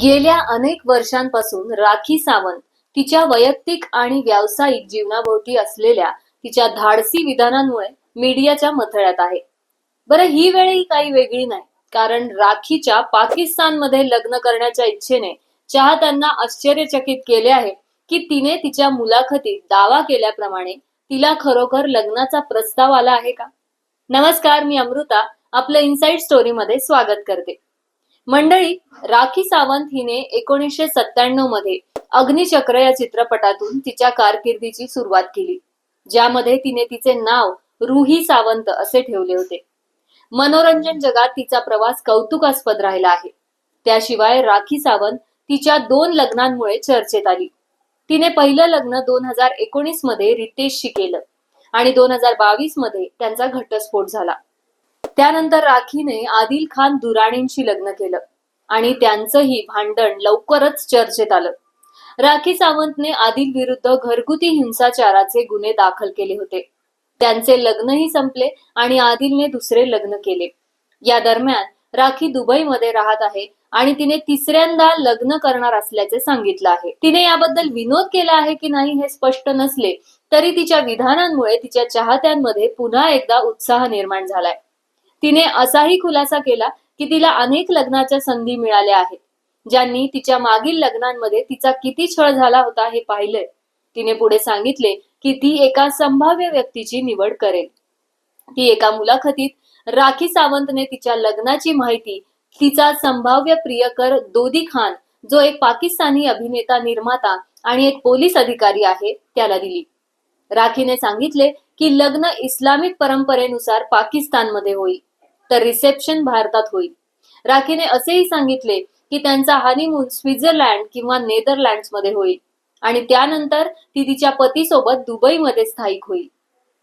गेल्या अनेक वर्षांपासून राखी सावंत तिच्या वैयक्तिक आणि व्यावसायिक जीवनाभोवती असलेल्या तिच्या धाडसी विधानांमुळे मीडियाच्या मथळ्यात आहे. बरं ही वेळही काही वेगळी नाही कारण राखीच्या पाकिस्तानमध्ये लग्न करण्याच्या इच्छेने चाहत्यांना आश्चर्यचकित केले आहे की तिने तिच्या मुलाखतीत दावा केल्याप्रमाणे तिला खरोखर लग्नाचा प्रस्ताव आला आहे का? नमस्कार मी अमृता आपलं इनसाइड स्टोरीमध्ये स्वागत करते. मंडळी राखी सावंत हिने एकोणीसशे सत्त्याण्णवमध्ये अग्निचक्र या चित्रपटातून तिच्या कारकिर्दीची सुरुवात केली ज्यामध्ये तिने तिचे नाव रुही सावंत असे ठेवले होते. मनोरंजन जगात तिचा प्रवास कौतुकास्पद राहिला आहे. त्याशिवाय राखी सावंत तिच्या दोन लग्नांमुळे चर्चेत आली. तिने पहिलं लग्न दोन हजार एकोणीसमध्ये रितेशशी केलं आणि दोन हजार बावीसमध्ये त्यांचा घटस्फोट झाला. त्यानंतर राखीने आदिल खान दुराणींशी लग्न केलं आणि त्यांचंही भांडण लवकरच चर्चेत आलं. राखी सावंतने आदिल विरुद्ध घरगुती हिंसाचाराचे गुन्हे दाखल केले होते. त्यांचे लग्नही संपले आणि आदिलने दुसरे लग्न केले. या दरम्यान राखी दुबईमध्ये राहत आहे आणि तिने तिसऱ्यांदा लग्न करणार असल्याचे सांगितलं आहे. तिने याबद्दल विनोद केला आहे की नाही हे स्पष्ट नसले तरी तिच्या विधानांमुळे तिच्या चाहत्यांमध्ये पुन्हा एकदा उत्साह निर्माण झालाय. तिने असाही खुलासा केला की तिला अनेक लग्नाच्या संधी मिळाल्या आहेत. ज्यांनी तिच्या मागील लग्नांमध्ये तिचा किती छळ झाला होता हे पाहिलंय. तिने पुढे सांगितले की ती एका संभाव्य व्यक्तीची निवड करेल. ती एका मुलाखतीत राखी सावंतने तिच्या लग्नाची माहिती तिचा संभाव्य प्रियकर दोदी खान जो एक पाकिस्तानी अभिनेता निर्माता आणि एक पोलीस अधिकारी आहे त्याला दिली. राखीने सांगितले की लग्न इस्लामिक परंपरेनुसार पाकिस्तानमध्ये होईल. तर रिसेप्शन भारतात होईल. राखीने असेही सांगितले की त्यांचा हनीमून स्वित्झर्लंड किंवा नेदरलँड्समध्ये होईल आणि त्यानंतर ती तिच्या पतीसोबत दुबईमध्ये स्थायिक होईल.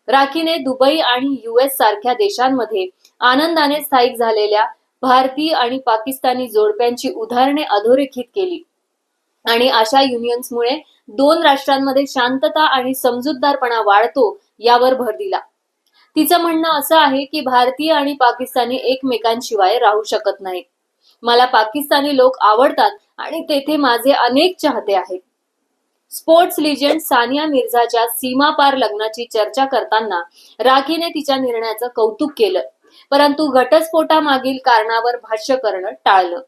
राखीने दुबई आणि युएस सारख्या देशांमध्ये आनंदाने स्थायिक झालेल्या भारतीय आणि पाकिस्तानी जोडप्यांची उदाहरणे अधोरेखित केली. आणि अशा युनियन्समुळे दोन राष्ट्रांमध्ये शांतता आणि समजूतदारपणा वाढतो यावर भर दिला. तिचं म्हणणं असं आहे की भारतीय आणि पाकिस्तानी एकमेकांशिवाय राहू शकत नाहीत. मला पाकिस्तानी लोक आवडतात आणि तेथे माझे अनेक चाहते आहेत. स्पोर्ट्स लिजेंड सानिया मिर्झाच्या सीमापार लग्नाची चर्चा करताना राखीने तिच्या निर्णयाचं कौतुक केलं. परंतु घटस्फोटामागील कारणावर भाष्य करणं टाळलं.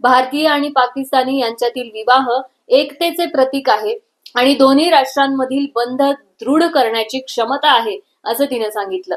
भारतीय आणि पाकिस्तानी यांच्यातील विवाह एकतेचे प्रतीक आहे आणि दोन्ही राष्ट्रांमधील बंध दृढ करण्याची क्षमता आहे असं तिनं सांगितलं.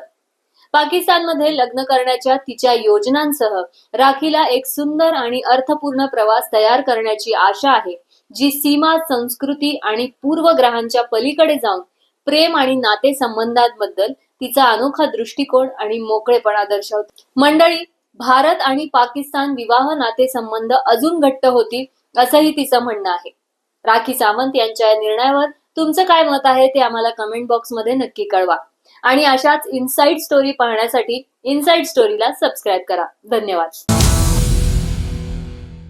पाकिस्तानमध्ये लग्न करण्याच्या तिच्या योजनांसह राखीला एक सुंदर आणि अर्थपूर्ण प्रवास तयार करण्याची आशा आहे जी सीमा संस्कृती आणि पूर्वग्रहांच्या पलीकडे जाऊन प्रेम आणि नाते संबंधांबद्दल तिचा अनोखा दृष्टिकोन आणि मोकळेपणा दर्शवते. मंडळी भारत आणि पाकिस्तान विवाह नातेसंबंध अजून घट्ट होतील असंही तिचं म्हणणं आहे. राखी सावंत यांच्या या निर्णयावर तुमचं काय मत आहे ते आम्हाला कमेंट बॉक्समध्ये नक्की कळवा. आणि अशाच इनसाइड स्टोरी पाहण्यासाठी इनसाइड स्टोरीला सबस्क्राईब करा. धन्यवाद.